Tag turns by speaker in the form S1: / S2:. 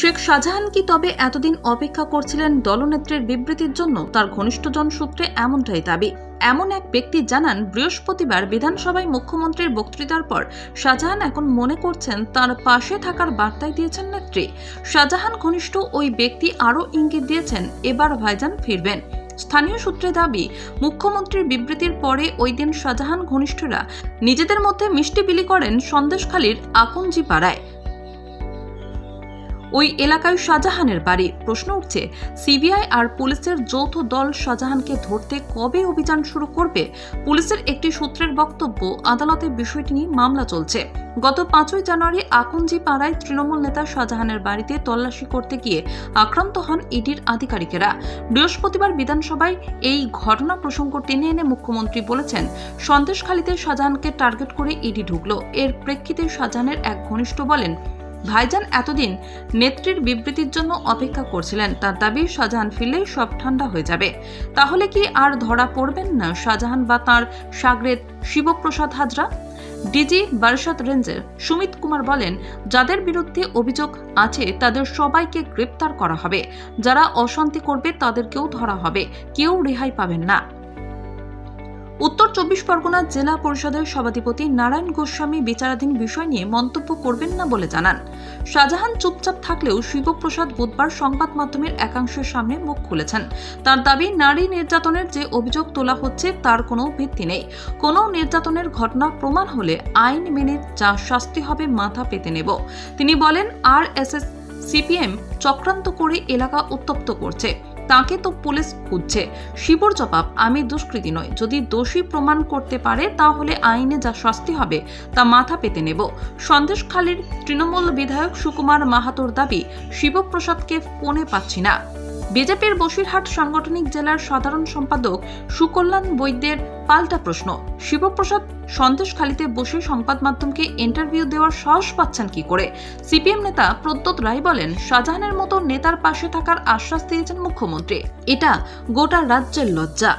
S1: শেখ শাহজাহান কি তবে এতদিন অপেক্ষা করছিলেন দলনেত্রীর বিবৃতির জন্য? তার ঘনিষ্ঠজন সূত্রে এমনটাই দাবি। এমন এক ব্যক্তি জানান, বৃহস্পতিবার বিধানসভায় মুখ্যমন্ত্রীর বক্তৃতার পর শাহজাহান এখন মনে করছেন তার পাশে থাকার বার্তায় দিয়েছেন নেত্রী। শাহজাহান ঘনিষ্ঠ ওই ব্যক্তি আরও ইঙ্গিত দিয়েছেন, এবার ভাইজান ফিরবেন। স্থানীয় সূত্রে দাবি, মুখ্যমন্ত্রীর বিবৃতির পরে ওই দিন শাহজাহান ঘনিষ্ঠরা নিজেদের মধ্যে মিষ্টি বিলি করেন সন্দেশখালীর আকঞ্জি পাড়ায়। ওই এলাকায় শাহজাহানের বাড়ি। প্রশ্ন উঠছে, সিবিআই আর পুলিশের যৌথ দল শাহজাহানকে ধরতে কবে অভিযান শুরু করবে? পুলিশের একটি সূত্রের বক্তব্য, আদালতে বিষয়টি নিয়ে মামলা চলছে। গত পাঁচই জানুয়ারি আকঞ্জি পাড়ায় তৃণমূল নেতা শাহজাহানের বাড়িতে তল্লাশি করতে গিয়ে আক্রান্ত হন ইডির আধিকারিকেরা। বৃহস্পতিবার বিধানসভায় এই ঘটনা প্রসঙ্গ টেনে এনে মুখ্যমন্ত্রী বলেছেন, সন্দেশখালীতে শাহজাহানকে টার্গেট করে ইডি ঢুকল। এর প্রেক্ষিতে শাহজাহানের এক ঘনিষ্ঠ বলেন ভাইজান এতদিন নেত্রীর বিবৃতির জন্য অপেক্ষা করছিলেন। তার দাবি, শাহজাহান ফিরলেই সব ঠান্ডা হয়ে যাবে। তাহলে কি আর ধরা পড়বেন না শাহজাহান বা তাঁর সাগরেদ শিবপ্রসাদ হাজরা? ডিজি বারাসাত রেঞ্জের সুমিত কুমার বলেন, যাদের বিরুদ্ধে অভিযোগ আছে তাদের সবাইকে গ্রেপ্তার করা হবে। যারা অশান্তি করবে তাদেরকেও ধরা হবে। কেউ রেহাই পাবেন না। উত্তর চব্বিশ পরগনা জেলা পরিষদের সভাধিপতি নারায়ণ গোস্বামী বিচারাধীন বিষয় নিয়ে মন্তব্য করবেন না বলে জানান। শাহজাহান চুপচাপ থাকলেও শিবপ্রসাদ বুধবার সংবাদ মাধ্যমের একাংশের সামনে মুখ খুলেছেন। তার দাবি, নারী নির্যাতনের যে অভিযোগ তোলা হচ্ছে তার কোনো ভিত্তি নেই। কোনো নির্যাতনের ঘটনা প্রমাণ হলে আইন মেনে যা শাস্তি হবে মাথা পেতে নেব। তিনি বলেন, আর এস এস সিপিএম চক্রান্ত করে এলাকা উত্তপ্ত করছে। তাকে তো পুলিশ খুঁজছে। শিবর জবাব, আমি দুষ্কৃতী নই। যদি দোষী প্রমাণ করতে পারে, তাহলে আইনে যা শাস্তি হবে, তা মাথা পেতে নেব। সন্দেশখালীর তৃণমূল বিধায়ক সুকুমার মাহাতোর দাবি, শিবপ্রসাদকে ফোনে পাচ্ছি না। বিজেপির বসিরহাট সাংগঠনিক জেলার সাধারণ সম্পাদক সুকল্যাণ বৈদ্যের পাল্টা প্রশ্ন। শিবপ্রসাদ সন্দেশখালীতে বসে সংবাদ মাধ্যমকে ইন্টারভিউ দেওয়ার সাহস পাচ্ছেন কি করে? সিপিএম নেতা প্রদ্যোৎ রায় বলেন, শাহজাহানের মতো নেতার পাশে থাকার আশ্বাস দিয়েছেন মুখ্যমন্ত্রী। এটা গোটা রাজ্যের লজ্জা।